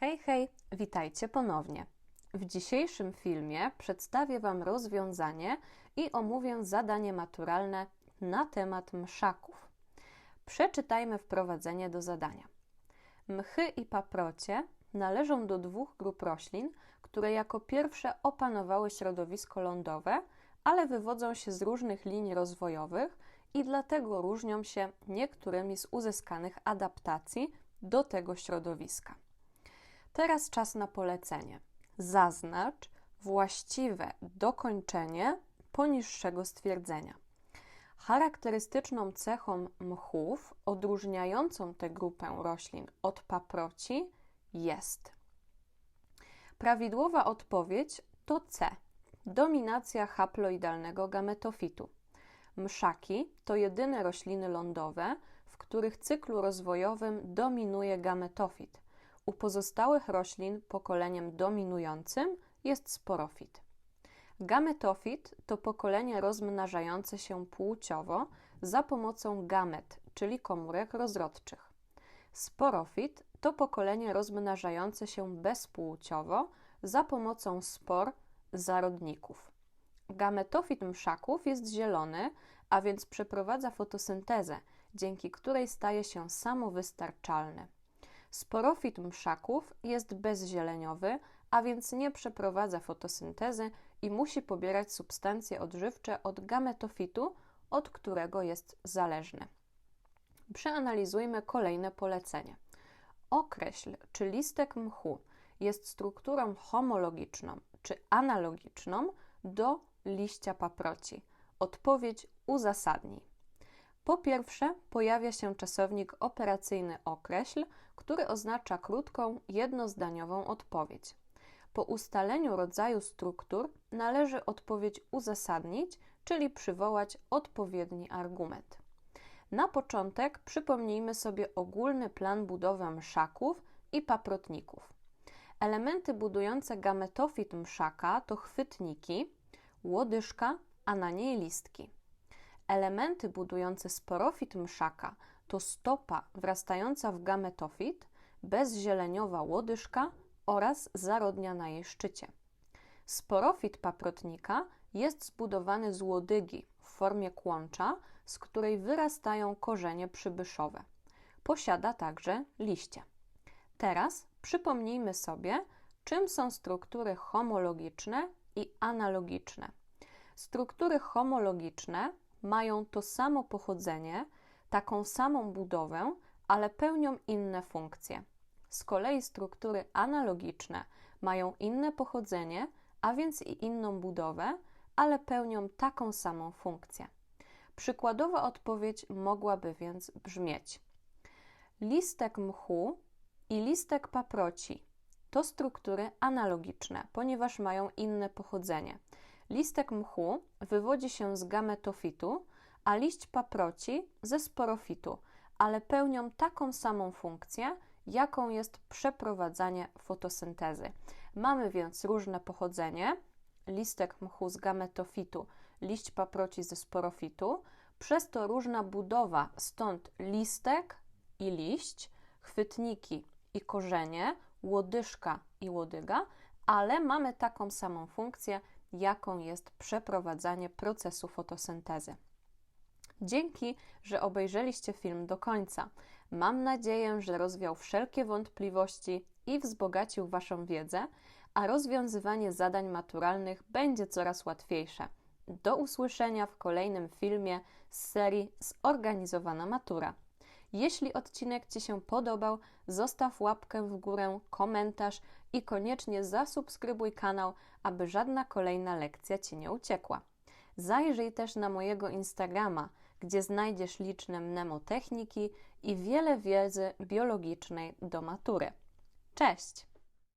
Hej, hej, witajcie ponownie. W dzisiejszym filmie przedstawię Wam rozwiązanie i omówię zadanie maturalne na temat mszaków. Przeczytajmy wprowadzenie do zadania. Mchy i paprocie należą do dwóch grup roślin, które jako pierwsze opanowały środowisko lądowe, ale wywodzą się z różnych linii rozwojowych i dlatego różnią się niektórymi z uzyskanych adaptacji do tego środowiska. Teraz czas na polecenie. Zaznacz właściwe dokończenie poniższego stwierdzenia. Charakterystyczną cechą mchów odróżniającą tę grupę roślin od paproci jest prawidłowa odpowiedź to C. Dominacja haploidalnego gametofitu. Mszaki to jedyne rośliny lądowe, w których cyklu rozwojowym dominuje gametofit – u pozostałych roślin pokoleniem dominującym jest sporofit. Gametofit to pokolenie rozmnażające się płciowo za pomocą gamet, czyli komórek rozrodczych. Sporofit to pokolenie rozmnażające się bezpłciowo za pomocą spor zarodników. Gametofit mszaków jest zielony, a więc przeprowadza fotosyntezę, dzięki której staje się samowystarczalny. Sporofit mszaków jest bezzieleniowy, a więc nie przeprowadza fotosyntezy i musi pobierać substancje odżywcze od gametofitu, od którego jest zależny. Przeanalizujmy kolejne polecenie. Określ, czy listek mchu jest strukturą homologiczną czy analogiczną do liścia paproci. Odpowiedź uzasadnij. Po pierwsze, pojawia się czasownik operacyjny określ, który oznacza krótką, jednozdaniową odpowiedź. Po ustaleniu rodzaju struktur należy odpowiedź uzasadnić, czyli przywołać odpowiedni argument. Na początek przypomnijmy sobie ogólny plan budowy mszaków i paprotników. Elementy budujące gametofit mszaka to chwytniki, łodyżka, a na niej listki. Elementy budujące sporofit mszaka to stopa wrastająca w gametofit, bezzieleniowa łodyżka oraz zarodnia na jej szczycie. Sporofit paprotnika jest zbudowany z łodygi w formie kłącza, z której wyrastają korzenie przybyszowe. Posiada także liście. Teraz przypomnijmy sobie, czym są struktury homologiczne i analogiczne. Struktury homologiczne mają to samo pochodzenie, taką samą budowę, ale pełnią inne funkcje. Z kolei struktury analogiczne mają inne pochodzenie, a więc i inną budowę, ale pełnią taką samą funkcję. Przykładowa odpowiedź mogłaby więc brzmieć: Listek mchu i listek paproci to struktury analogiczne, ponieważ mają inne pochodzenie. Listek mchu wywodzi się z gametofitu, a liść paproci ze sporofitu, ale pełnią taką samą funkcję, jaką jest przeprowadzanie fotosyntezy. Mamy więc różne pochodzenie: listek mchu z gametofitu, liść paproci ze sporofitu, przez to różna budowa, stąd listek i liść, chwytniki i korzenie, łodyżka i łodyga, ale mamy taką samą funkcję, jaką jest przeprowadzanie procesu fotosyntezy. Dzięki, że obejrzeliście film do końca. Mam nadzieję, że rozwiał wszelkie wątpliwości i wzbogacił Waszą wiedzę, a rozwiązywanie zadań maturalnych będzie coraz łatwiejsze. Do usłyszenia w kolejnym filmie z serii Zorganizowana Matura. Jeśli odcinek Ci się podobał, zostaw łapkę w górę, komentarz i koniecznie zasubskrybuj kanał, aby żadna kolejna lekcja Ci nie uciekła. Zajrzyj też na mojego Instagrama, gdzie znajdziesz liczne mnemotechniki i wiele wiedzy biologicznej do matury. Cześć!